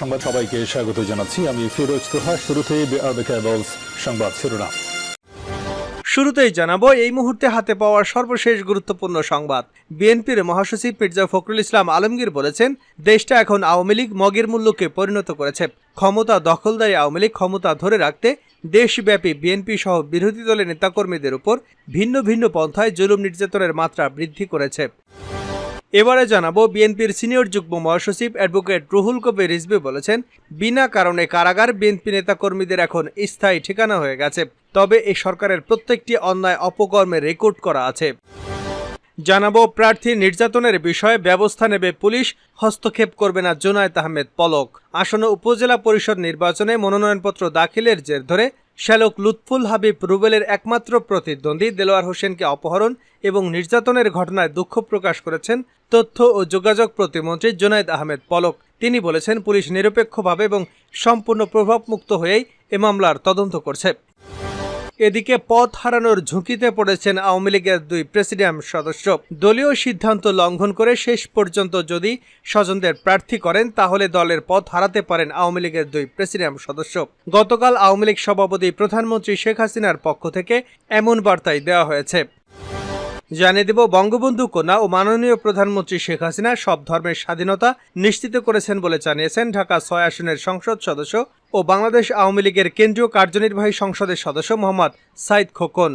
সংবাদ সবাইকে স্বাগত জানাচ্ছি। আমি ফিরোজ তোহা। কেবলস সংবাদ শিরোনাম। শুরুতেই জানাব, এই মুহূর্তে হাতে পাওয়া সর্বশেষ গুরুত্বপূর্ণ সংবাদ। বিএনপির মহাসচিব মির্জা ফখরুল ইসলাম আলমগীর বলেছেন, দেশটা এখন আওয়ামী লীগ মগের মূল্যকে পরিণত করেছে। ক্ষমতা দখলদারি আওয়ামী লীগ ক্ষমতা ধরে রাখতে দেশব্যাপী বিএনপি সহ বিরোধী দলের নেতাকর্মীদের উপর ভিন্ন ভিন্ন পন্থায় জুলুম নির্যাতনের মাত্রা বৃদ্ধি করেছে। এবারে জানাব বিএনপির সিনিয়র যুগ্ম মহাসচিব অ্যাডভোকেট রুহুল কবির রিজভি বলেছেন, বিনা কারণে কারাগার বিএনপি নেতাকর্মীদের এখন স্থায়ী ঠিকানা হয়ে গেছে। তবে এই সরকারের প্রত্যেকটি অন্যায় অপকর্মের রেকর্ড করা আছে। জানাব প্রার্থী নির্যাতনের বিষয়ে ব্যবস্থা নেবে পুলিশ, হস্তক্ষেপ করবে না জোনায়েত আহমেদ পলক। আসন্ন উপজেলা পরিষদ নির্বাচনে মনোনয়নপত্র দাখিলের জের ধরে শ্যালক লুৎফুল হাবিব রুবেলের একমাত্র প্রতিদ্বন্দ্বী দেলোয়ার হোসেনকে অপহরণ এবং নির্যাতনের ঘটনায় দুঃখ প্রকাশ করেছেন তথ্য ও যোগাযোগ প্রতিমন্ত্রী জোনায়দ আহমেদ পলক। তিনি বলেছেন, পুলিশ নিরপেক্ষভাবে এবং সম্পূর্ণ প্রভাবমুক্ত হয়েই এ মামলার তদন্ত করছে। এদিকে পথ হারানোর ঝুঁকিতে পড়েছেন আওয়ামী লীগের দুই প্রেসিডিয়াম সদস্য। দলীয় সিদ্ধান্ত লঙ্ঘন করে শেষ পর্যন্ত যদি স্বজনদের প্রার্থী করেন, তাহলে দলের পথ হারাতে পারেন আওয়ামী লীগের দুই প্রেসিডিয়াম সদস্য। গতকাল আওয়ামী লীগ সভাপতি প্রধানমন্ত্রী শেখ হাসিনার পক্ষ থেকে এমন বার্তাই দেওয়া হয়েছে। জানিয়ে দেব, বঙ্গবন্ধু কন্যা ও মাননীয় প্রধানমন্ত্রী শেখ হাসিনা সব ধর্মের স্বাধীনতা নিশ্চিত করেছেন বলে জানিয়েছেন ঢাকা ছয় আসনের সংসদ সদস্য ও বাংলাদেশ আওয়ামী লীগের কেন্দ্রীয় কার্যনির্বাহী সংসদের সদস্য মোহাম্মদ সাইদ খোকন।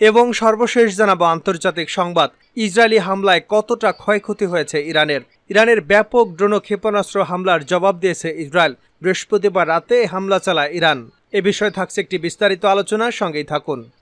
এবং সর্বশেষ জানাব আন্তর্জাতিক সংবাদ, ইসরায়েলি হামলায় কতটা ক্ষয়ক্ষতি হয়েছে ইরানের? ইরানের ব্যাপক ড্রোন ক্ষেপণাস্ত্র হামলার জবাব দিয়েছে ইসরায়েল। বৃহস্পতিবার রাতে হামলা চালায় ইরান। এ বিষয়ে থাকছে একটি বিস্তারিত আলোচনা, সঙ্গেই থাকুন।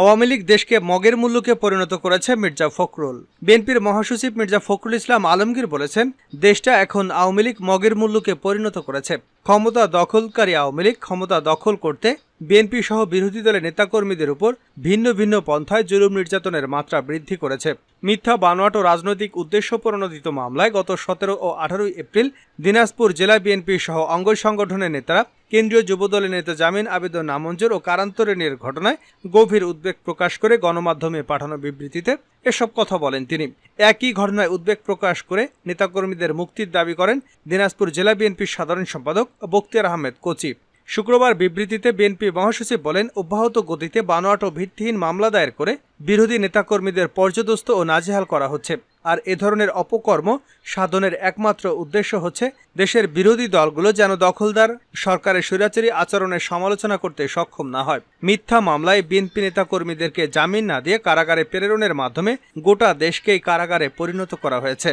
আওয়ামী লীগ দেশকে মগের মূল্যকে পরিণত করেছে মির্জা ফখরুল। বিএনপির মহাসচিব মির্জা ফখরুল ইসলাম আলমগীর বলেছেন, দেশটা এখন আওয়ামী লীগ মগের মূল্যকে পরিণত করেছে। ক্ষমতা দখলকারী আওয়ামী লীগ ক্ষমতা দখল করতে বিএনপি সহ বিরোধী দলের নেতাকর্মীদের উপর ভিন্ন ভিন্ন পন্থায় জুলুম নির্যাতনের মাত্রা বৃদ্ধি করেছে। মিথ্যা, বানোয়াট ও রাজনৈতিক উদ্দেশ্য প্রণোদিত মামলায় গত সতেরো ও আঠারোই এপ্রিল দিনাজপুর জেলা বিএনপি সহ অঙ্গ সংগঠনের নেতারা কেন্দ্রীয় যুবদলের নেতা জামিন আবেদন নামঞ্জুর ও কারান্তরণের ঘটনায় গভীর উদ্বেগ প্রকাশ করে গণমাধ্যমে পাঠানো বিবৃতিতে এসব কথা বলেন তিনি। একই ঘটনায় উদ্বেগ প্রকাশ করে নেতাকর্মীদের মুক্তির দাবি করেন দিনাজপুর জেলা বিএনপির সাধারণ সম্পাদক বক্তিয়ার আহমেদ কোচি। শুক্রবার বিবৃতিতে বিএনপি মহাসচিব বলেন, অব্যাহত গতিতে বানোয়াট ও ভিত্তিহীন মামলা দায়ের করে বিরোধী নেতাকর্মীদের পর্যদস্ত ও নাজেহাল করা হচ্ছে। আর এ ধরনের অপকর্ম সাধনের একমাত্র উদ্দেশ্য হচ্ছে দেশের বিরোধী দলগুলো যেন দখলদার, সরকারের স্বৈরাচারী আচরণের সমালোচনা করতে সক্ষম না হয়। মিথ্যা মামলায় বিএনপি নেতাকর্মীদেরকে জামিন না দিয়ে কারাগারে প্রেরণের মাধ্যমে গোটা দেশকেই কারাগারে পরিণত করা হয়েছে।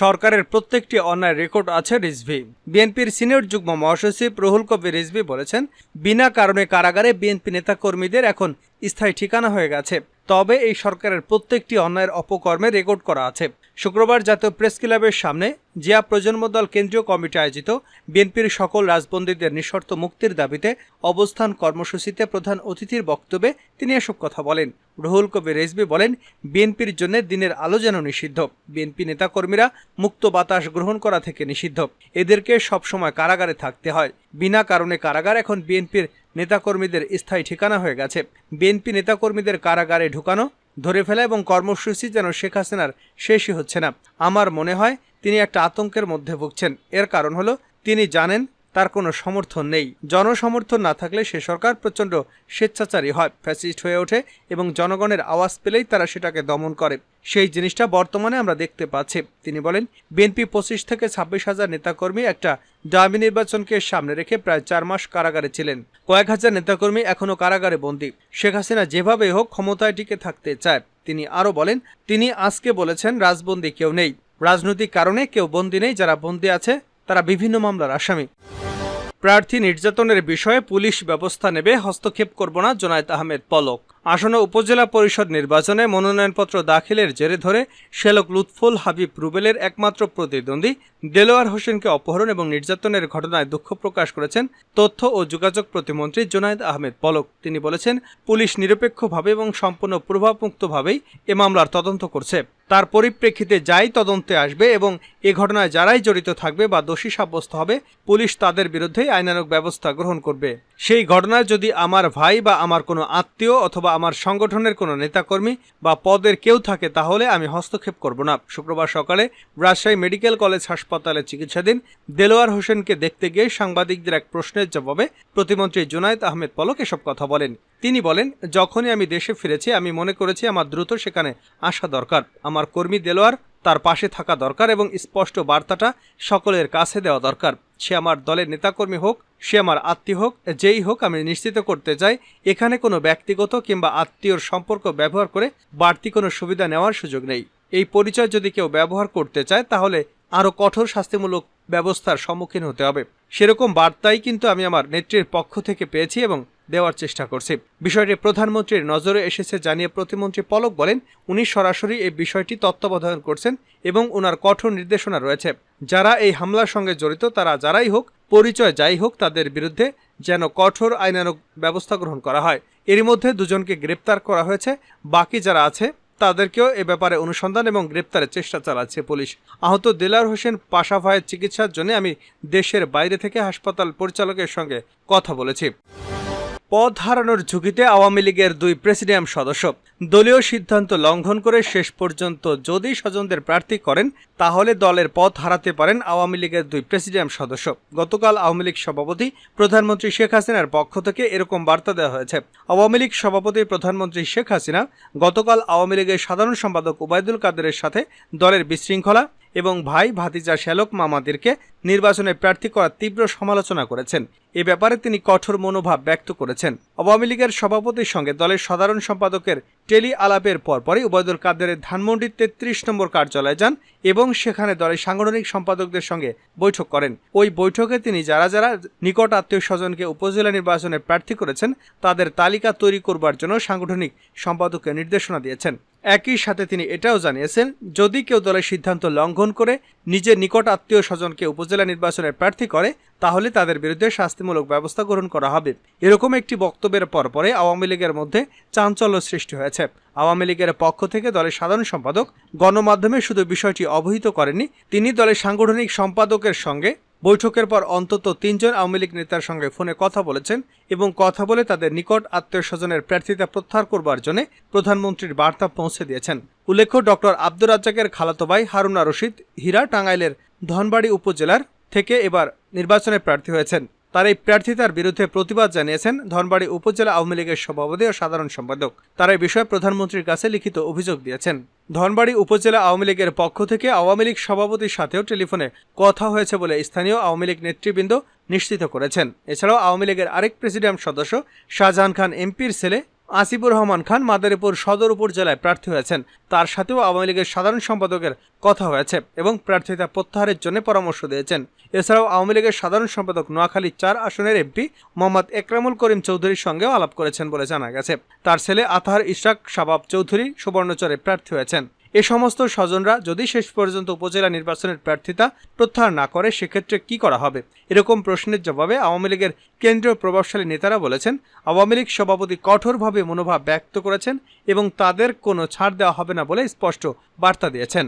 সরকারের প্রত্যেকটি অন্যায় রেকর্ড আছে রিজভি। বিএনপির সিনিয়র যুগ্ম মহাসচিব রুহুল কবির রিজভি বলেছেন, বিনা কারণে কারাগারে বিএনপি নেতাকর্মীদের এখন স্থায়ী ঠিকানা হয়ে গেছে। তবে এই সরকারের প্রত্যেকটি অন্যায়ের অপকর্মে রেকর্ড করা আছে। শুক্রবার জাতীয় প্রেস ক্লাবের সামনে জিয়া প্রজন্ম দল কেন্দ্রীয় কমিটি আয়োজিত বিএনপির সকল রাজবন্দীদের নিঃশর্ত মুক্তির দাবিতে অবস্থান কর্মসূচিতে প্রধান অতিথির বক্তব্যে তিনি এসব কথা বলেন। রুহুল কবির রেজবি বলেন, বিএনপির জন্য দিনের আলো যেন নিষিদ্ধ। বিএনপি নেতাকর্মীরা মুক্ত বাতাস গ্রহণ করা থেকে নিষিদ্ধ। এদেরকে সবসময় কারাগারে থাকতে হয়। বিনা কারণে কারাগার এখন বিএনপির নেতাকর্মীদের স্থায়ী ঠিকানা হয়ে গেছে। বিএনপি নেতাকর্মীদের কারাগারে ঢুকানো, ধরে ফেলা এবং কর্মসূচি যেন শেখ হাসিনার শেষই হচ্ছে না। আমার মনে হয় তিনি একটা আতঙ্কের মধ্যে ভুগছেন। এর কারণ হলো, তিনি জানেন তার কোনো সমর্থন নেই। জনসমর্থন না থাকলে সে সরকার প্রচণ্ড স্বেচ্ছাচারী হয়, ফ্যাসিস্ট হয়ে ওঠে এবং জনগণের আওয়াজ পেলেই তারা সেটাকে দমন করে। সেই জিনিসটা বর্তমানে আমরা দেখতে পাচ্ছি। তিনি বলেন, বিএনপি পঁচিশ থেকে ছাব্বিশ হাজার নেতাকর্মী একটা ডামি নির্বাচনকে সামনে রেখে প্রায় চার মাস কারাগারে ছিলেন। কয়েক হাজার নেতাকর্মী এখনও কারাগারে বন্দী। শেখ হাসিনা যেভাবে হোক ক্ষমতায় টিকে থাকতে চায়। তিনি আরও বলেন, তিনি আজকে বলেছেন রাজবন্দী কেউ নেই। রাজনৈতিক কারণে কেউ বন্দী নেই, যারা বন্দী আছে, তারা বিভিন্ন মামলার আসামি। প্রার্থী নির্যাতনের বিষয়ে পুলিশ ব্যবস্থা নেবে, হস্তক্ষেপ করব না জোনায়েত আহমেদ পলক। আসন্ন উপজেলা পরিষদ নির্বাচনে মনোনয়নপত্র দাখিলের জেরে ধরে শেলক লুৎফুল হাবিব রুবেলের একমাত্র প্রতিদ্বন্দ্বী দেলোয়ার হোসেনকে অপহরণ এবং নির্যাতনের ঘটনায় দুঃখ প্রকাশ করেছেন তথ্য ও যোগাযোগ প্রতিমন্ত্রী জুনায়েদ আহমেদ পলক। তিনি বলেছেন, পুলিশ নিরপেক্ষভাবে এবং সম্পূর্ণ প্রভাবমুক্তভাবেই এ মামলার তদন্ত করছে। তার পরিপ্রেক্ষিতে যাই তদন্তে আসবে এবং এ ঘটনায় যারাই জড়িত থাকবে বা দোষী সাব্যস্ত হবে, পুলিশ তাদের বিরুদ্ধে আইনানুগ ব্যবস্থা গ্রহণ করবে। সেই ঘটনায় যদি আমার ভাই বা আমার কোনো আত্মীয় অথবা আমার সংগঠনের কোনো নেতাকর্মী বা পদের কেউ থাকে, তাহলে আমি হস্তক্ষেপ করব না। শুক্রবার সকালে রাজশাহী মেডিকেল কলেজ হাসপাতালে চিকিৎসাধীন দেলোয়ার হোসেনকে দেখতে গিয়ে সাংবাদিকদের এক প্রশ্নের জবাবে প্রতিমন্ত্রী জুনায়েদ আহমেদ পলক এসব কথা বলেন। তিনি বলেন, যখনই আমি দেশে ফিরেছি, আমি মনে করেছি আমার দ্রুত সেখানে আসা দরকার। আমার কর্মী দেলোয়ার তার পাশে থাকা দরকার এবং স্পষ্ট বার্তাটা সকলের কাছে দেওয়া দরকার। সে আমার দলের নেতাকর্মী হোক, সে আমার আত্মীয় হোক, যেই হোক আমি নিশ্চিত করতে চাই, এখানে কোনো ব্যক্তিগত কিংবা আত্মীয়র সম্পর্ক ব্যবহার করে বাড়তি কোনো সুবিধা নেওয়ার সুযোগ নেই। এই পরিচয় যদি কেউ ব্যবহার করতে চায়, তাহলে আরও কঠোর শাস্তিমূলক ব্যবস্থার সম্মুখীন হতে হবে। সেরকম বার্তাই কিন্তু আমি আমার নেত্রীর পক্ষ থেকে পেয়েছি এবং দেওয়ার চেষ্টা করছি। বিষয়টি প্রধানমন্ত্রীর নজরে এসেছে জানিয়ে প্রতিমন্ত্রী পলক বলেন, উনি সরাসরি এই বিষয়টি তত্ত্বাবধান করছেন এবং ওনার কঠোর নির্দেশনা রয়েছে। যারা এই হামলার সঙ্গে জড়িত, তারা যারাই হোক, পরিচয় যাই হোক, তাদের বিরুদ্ধে যেন কঠোর আইনানুগ ব্যবস্থা গ্রহণ করা হয়। এরই মধ্যে দুজনকে গ্রেপ্তার করা হয়েছে। বাকি যারা আছে, তাদেরকেও এ ব্যাপারে অনুসন্ধান এবং গ্রেপ্তারের চেষ্টা চালাচ্ছে পুলিশ। আহত দেলার হোসেন পাশা ভাইয়ের চিকিৎসার জন্য আমি দেশের বাইরে থেকে হাসপাতাল পরিচালকের সঙ্গে কথা বলেছি। পদ হারানোর ঝুঁকিতে আওয়ামী লীগের দুই প্রেসিডিয়াম সদস্য। দলীয় সিদ্ধান্ত লঙ্ঘন করে শেষ পর্যন্ত যদি স্বজনদের প্রার্থী করেন, তাহলে দলের পদ হারাতে পারেন আওয়ামী লীগের দুই প্রেসিডিয়াম সদস্য। গতকাল আওয়ামী লীগ সভাপতি প্রধানমন্ত্রী শেখ হাসিনার পক্ষ থেকে এরকম বার্তা দেওয়া হয়েছে। আওয়ামী লীগ সভাপতি প্রধানমন্ত্রী শেখ হাসিনা গতকাল আওয়ামী লীগের সাধারণ সম্পাদক ওবায়দুল কাদেরের সাথে দলের বিশৃঙ্খলা এবং ভাই ভাতিজা শ্যালক মামাদেরকে নির্বাচনে প্রার্থী করার তীব্র সমালোচনা করেছেন। এ ব্যাপারে তিনি কঠোর মনোভাব ব্যক্ত করেছেন। আওয়ামী লীগের সভাপতির সঙ্গে দলের সাধারণ সম্পাদকের টেলি আলাপের পরপরই ওবায়দুল কাদেরের ধানমন্ডির তেত্রিশ নম্বর কার্যালয়ে যান এবং সেখানে দলের সাংগঠনিক সম্পাদকদের সঙ্গে বৈঠক করেন। ওই বৈঠকে তিনি যারা যারা নিকট আত্মীয় স্বজনকে উপজেলা নির্বাচনে প্রার্থী করেছেন, তাদের তালিকা তৈরি করবার জন্য সাংগঠনিক সম্পাদককে নির্দেশনা দিয়েছেন। একই সাথে তিনি এটাও জানিয়েছেন, যদি কেউ দলের সিদ্ধান্ত লঙ্ঘন করে নিজের নিকট আত্মীয় স্বজনকে উপজেলা নির্বাচনের প্রার্থী করে, তাহলে তাদের বিরুদ্ধে শাস্তিমূলক ব্যবস্থা গ্রহণ করা হবে। এরকম একটি বক্তব্যের পরপরে আওয়ামী লীগের মধ্যে চাঞ্চল্য সৃষ্টি হয়েছে। আওয়ামী লীগের পক্ষ থেকে দলের সাধারণ সম্পাদক গণমাধ্যমে শুধু বিষয়টি অবহিত করেননি, তিনি দলের সাংগঠনিক সম্পাদকের সঙ্গে বৈঠকের পর অন্তত তিনজন আওয়ামী লীগ নেতার সঙ্গে ফোনে কথা বলেছেন এবং কথা বলে তাদের নিকট আত্মীয় স্বজনের প্রার্থিতা প্রত্যাহার করবার জন্য প্রধানমন্ত্রীর বার্তা পৌঁছে দিয়েছেন। উল্লেখ্য ডক্টর আব্দুর রাজ্জাকের খালাতো ভাই হারুনা রশিদ হীরা টাঙ্গাইলের ধনবাড়ি উপজেলার থেকে এবার নির্বাচনে প্রার্থী হয়েছেন। তার এই প্রার্থিতার বিরুদ্ধে প্রতিবাদ জানিয়েছেন ধনবাড়ি উপজেলা আওয়ামী লীগের সভাপতি ও সাধারণ সম্পাদক। তারা এই বিষয়ে প্রধানমন্ত্রীর কাছে লিখিত অভিযোগ দিয়েছেন। ধনবাড়ি উপজেলা আওয়ামী লীগের পক্ষ থেকে আওয়ামী লীগ সভাপতির সাথেও টেলিফোনে কথা হয়েছে বলে স্থানীয় আওয়ামী লীগ নেতৃবৃন্দ নিশ্চিত করেছেন। এছাড়াও আওয়ামী লীগের আরেক প্রেসিডিয়াম সদস্য শাহজাহান খান এমপির ছেলে আসিফুর রহমান খান মাদারীপুর সদর উপজেলায় প্রার্থী হয়েছেন। তার সাথেও আওয়ামী লীগের সাধারণ সম্পাদকের কথা হয়েছে এবং প্রার্থিতা প্রত্যাহারের জন্য পরামর্শ দিয়েছেন। এছাড়াও আওয়ামী লীগের সাধারণ সম্পাদক নোয়াখালী চার আসনের এমপি মোহাম্মদ একরামুল করিম চৌধুরীর সঙ্গেও আলাপ করেছেন বলে জানা গেছে। তার ছেলে আতাহার ইশরাক শাবাব চৌধুরী সুবর্ণচরে প্রার্থী হয়েছেন। এ সমস্ত স্বজনরা যদি শেষ পর্যন্ত উপজেলা নির্বাচনের প্রার্থিতা প্রত্যাহার না করে, সেক্ষেত্রে কি করা হবে? এরকম প্রশ্নের জবাবে আওয়ামী লীগের কেন্দ্রীয় প্রভাবশালী নেতারা বলেছেন, আওয়ামী লীগ সভাপতি কঠোরভাবে মনোভাব ব্যক্ত করেছেন এবং তাদের কোনো ছাড় দেওয়া হবে না বলে স্পষ্ট বার্তা দিয়েছেন।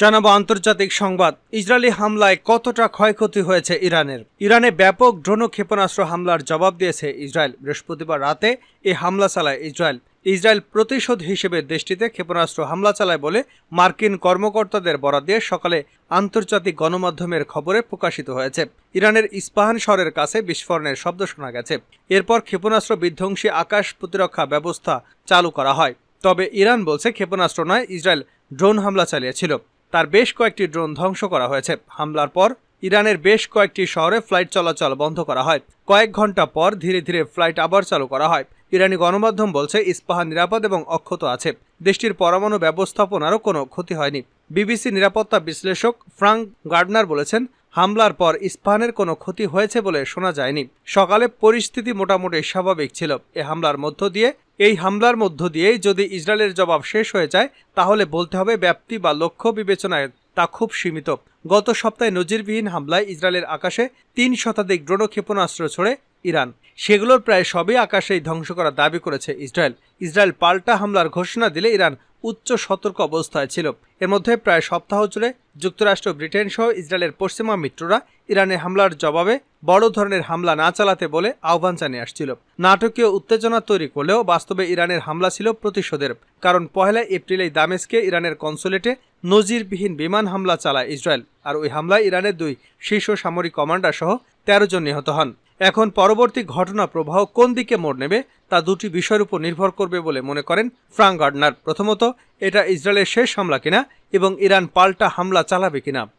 জানাব আন্তর্জাতিক সংবাদ, ইসরায়েলি হামলায় কতটা ক্ষয়ক্ষতি হয়েছে ইরানের? ইরানে ব্যাপক ড্রোন ক্ষেপণাস্ত্র হামলার জবাব দিয়েছে ইসরায়েল। বৃহস্পতিবার রাতে এই হামলা চালায় ইসরায়েল। ইসরায়েল প্রতিশোধ হিসেবে দেশটিতে ক্ষেপণাস্ত্র হামলা চালায় বলে মার্কিন কর্মকর্তাদের বরাদ দিয়ে সকালে আন্তর্জাতিক গণমাধ্যমের খবরে প্রকাশিত হয়েছে। ইরানের ইস্পাহান শহরের কাছে বিস্ফোরণের শব্দ শোনা গেছে। এরপর ক্ষেপণাস্ত্র বিধ্বংসী আকাশ প্রতিরক্ষা ব্যবস্থা চালু করা হয়। তবে ইরান বলছে ক্ষেপণাস্ত্র নয়, ইসরায়েল ড্রোন হামলা চালিয়েছিল। তার বেশ কয়েকটি ড্রোন ধ্বংস করা হয়েছে। হামলার পর ইরানের বেশ কয়েকটি শহরে ফ্লাইট চলাচল বন্ধ করা হয়। কয়েক ঘণ্টা পর ধীরে ধীরে ফ্লাইট আবার চালু করা হয়। ইরানি গণমাধ্যম বলছে, ইস্পাহান নিরাপদ এবং অক্ষত আছে। দেশটির পরমাণু ব্যবস্থাপনারও কোনো ক্ষতি হয়নি। বিবিসি নিরাপত্তা বিশ্লেষক ফ্রাঙ্ক গার্ডনার বলেছেন, হামলার পর ইস্পাহানের কোনো ক্ষতি হয়েছে বলে শোনা যায়নি। সকালে পরিস্থিতি মোটামুটি স্বাভাবিক ছিল। এ হামলার মধ্য দিয়ে, এই হামলার মধ্য দিয়েই যদি ইসরায়েলের জবাব শেষ হয়ে যায়, তাহলে বলতে হবে ব্যাপ্তি বা লক্ষ্য বিবেচনায় তা খুব সীমিত। গত সপ্তাহে নজিরবিহীন হামলায় ইসরায়েলের আকাশে তিন শতাধিক ড্রোন ক্ষেপণাস্ত্র ছড়ে ইরান। সেগুলোর প্রায় সবই আকাশেই ধ্বংস করার দাবি করেছে ইসরায়েল। ইসরায়েল পাল্টা হামলার ঘোষণা দিলে ইরান উচ্চ সতর্ক অবস্থায় ছিল। এর মধ্যে প্রায় সপ্তাহ জুড়ে যুক্তরাষ্ট্র, ব্রিটেন সহ ইসরায়েলের পশ্চিমা মিত্ররা ইরানের হামলার জবাবে বড় ধরনের হামলা না চালাতে বলে আহ্বান জানিয়ে আসছিল। নাটকীয় উত্তেজনা তৈরি করলেও বাস্তবে ইরানের হামলা ছিল প্রতিশোধের। কারণ পহেলা এপ্রিলে দামেস্কে ইরানের কনসুলেটে নজিরবিহীন বিমান হামলা চালায় ইসরায়েল। আর ওই হামলায় ইরানের দুই শীর্ষ সামরিক কমান্ডার সহ তেরো জন নিহত হন। এখন পরবর্তী ঘটনা প্রবাহ কোন দিকে মোড় নেবে তা দুটি বিষয়ের উপর নির্ভর করবে বলে মনে করেন ফ্রাঙ্ক গার্ডনার। প্রথমত, এটা ইসরায়েলের শেষ হামলা কিনা এবং ইরান পাল্টা হামলা চালাবে কিনা।